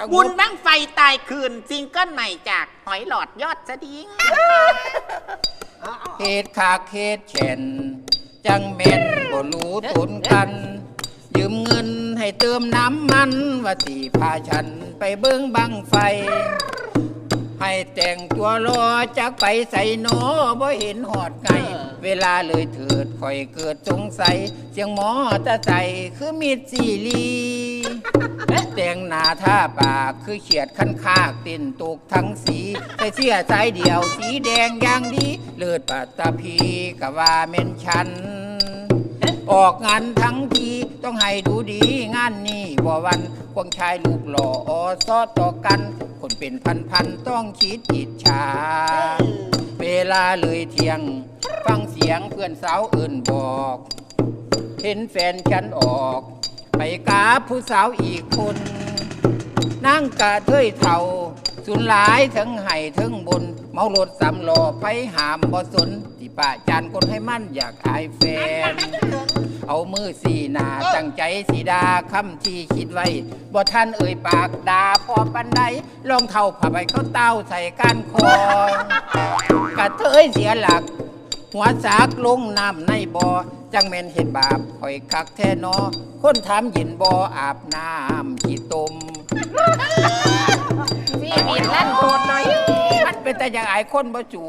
สงบบุญบังไฟตายคืนซิงเกิลใหม่จากหอยหลอดยอดสดิ้งเหตุขาดเหตุเช่นจังเม็นบ่รู้ตุนกัน ยืมเงินให้เติมน้ำมัน ว่าตีพาฉันไปเบิ้งบังไฟ ให้แต่งตัวรอจากไปใส่โนบ่เห็นหอดไง เวลาเลยเถิดคอยเกิดสงสัย เสียงหมอตะใส่คือมีดซีรี แตงหนาท่าปากคือเฉียดขั้นคากต้นตกทั้งสีใส่เสื้อสายเดียว สีแดงอย่างดี เลิศปัตตภีกะว่าเม่นฉัน ออกงานทั้งทีต้องให้ดูดีงานนี้บ่วันควงชายลูกหล่ออซอต่อกัน คนเป็นพันๆต้องคิดอิจฉาเวลาเลยเที่ยง ฟังเสียงเพื่อนสาวอื่นบอก เห็นแฟนฉันออก ไปกาผู้สาวอีกคน นั่งกะเทยเท่า สุนหลายทั้งไห้ทั้งบน เมารถสำล้อไปหามบ่สนที่ป้าจานคนให้มั่นอยากอายแฟน เอามือสีหนาตั้งใจสีดาคำที่คิดไว้บ่ท่านเอ่ยปากดาพอปันใดลองเท่าผ้าใบเขาเต้าใส่ก้านคอกะเทยเสียหลัก หัวสากลงน้ำในบ่อจังแม่นเห็นบาปข่อยคักแท้นอ คนถามเย็นบ่ออาบน้ำขี้ตมพี่บินลั่นโดดหน่อย มันเป็นแต่อย่างไอายคนบ่จู